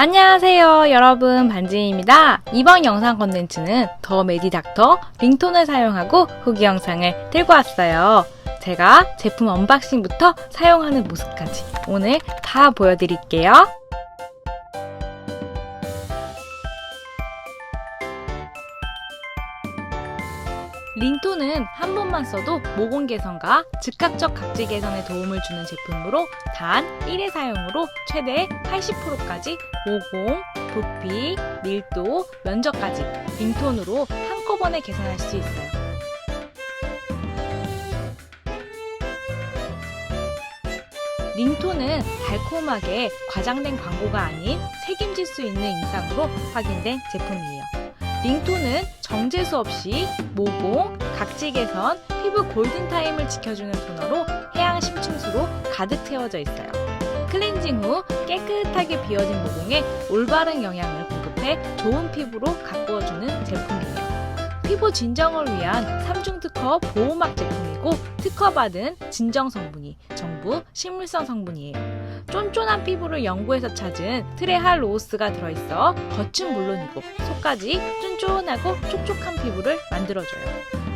안녕하세요 여러분. 반지입니다. 이번 영상 컨텐츠는 더 메디닥터 링톤을 사용하고 후기 영상을 들고 왔어요. 제가 제품 언박싱부터 사용하는 모습까지 오늘 다 보여드릴게요 링톤은 한 번만 써도 모공 개선과 즉각적 각질 개선에 도움을 주는 제품으로 단 1회 사용으로 최대 80%까지 모공, 부피, 밀도, 면적까지 링톤으로 한꺼번에 개선할 수 있어요. 링톤은 달콤하게 과장된 광고가 아닌 책임질 수 있는 인상으로 확인된 제품이에요. 링톤은 정제수 없이 모공, 각질 개선, 피부 골든타임을 지켜주는 토너로 해양 심층수로 가득 채워져 있어요. 클렌징 후 깨끗하게 비워진 모공에 올바른 영양을 공급해 좋은 피부로 가꾸어주는 제품이에요. 피부 진정을 위한 3중 특허 보호막 제품이고 특허받은 진정 성분이 전부 식물성 성분이에요. 쫀쫀한 피부를 연구해서 찾은 트레할로스가 들어있어 겉은 물론이고 속까지 쫀쫀하고 촉촉한 피부를 만들어줘요.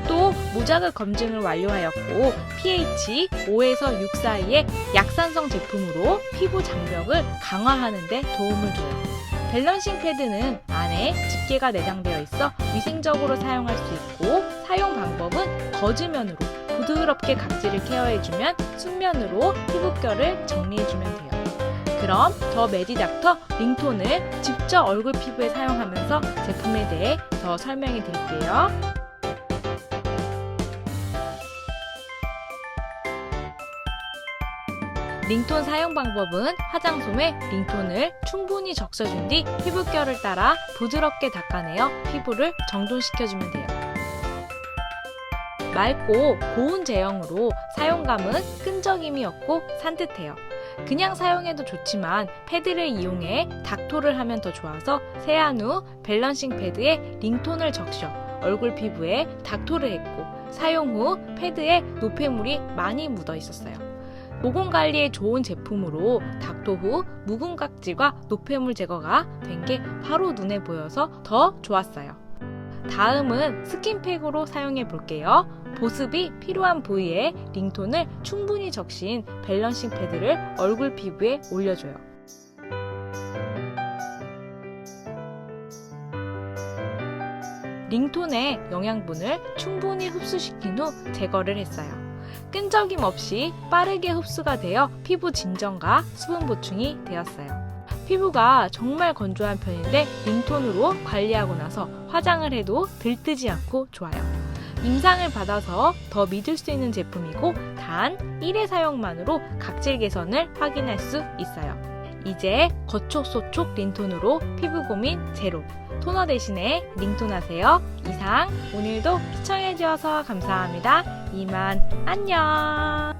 또 무자극 검증을 완료하였고 pH 5에서 6 사이의 약산성 제품으로 피부 장벽을 강화하는 데 도움을 줘요. 밸런싱 패드는 안에 집게가 내장되어 있어 위생적으로 사용할 수 있고 사용 방법은 거즈면으로 부드럽게 각질을 케어해주면 순면으로 피부결을 정리해주면 돼요. 그럼 더 메디닥터 링톤을 직접 얼굴 피부에 사용하면서 제품에 대해 더 설명해 드릴게요. 링톤 사용 방법은 화장솜에 링톤을 충분히 적셔준 뒤 피부결을 따라 부드럽게 닦아내어 피부를 정돈시켜주면 돼요. 맑고 고운 제형으로 사용감은 끈적임이 없고 산뜻해요. 그냥 사용해도 좋지만 패드를 이용해 닥토를 하면 더 좋아서 세안 후 밸런싱 패드에 링톤을 적셔 얼굴 피부에 닥토를 했고 사용 후 패드에 노폐물이 많이 묻어 있었어요. 모공 관리에 좋은 제품으로 닥토 후 묵은 각질과 노폐물 제거가 된 게 바로 눈에 보여서 더 좋았어요. 다음은 스킨팩으로 사용해 볼게요. 보습이 필요한 부위에 링톤을 충분히 적신 밸런싱 패드를 얼굴 피부에 올려줘요. 링톤의 영양분을 충분히 흡수시킨 후 제거를 했어요. 끈적임 없이 빠르게 흡수가 되어 피부 진정과 수분 보충이 되었어요. 피부가 정말 건조한 편인데 링톤으로 관리하고 나서 화장을 해도 들뜨지 않고 좋아요. 임상을 받아서 더 믿을 수 있는 제품이고 단 1회 사용만으로 각질 개선을 확인할 수 있어요. 이제 거촉소촉 린톤으로 피부 고민 제로. 토너 대신에 링톤 하세요. 이상 오늘도 시청해주셔서 감사합니다. 이만 안녕.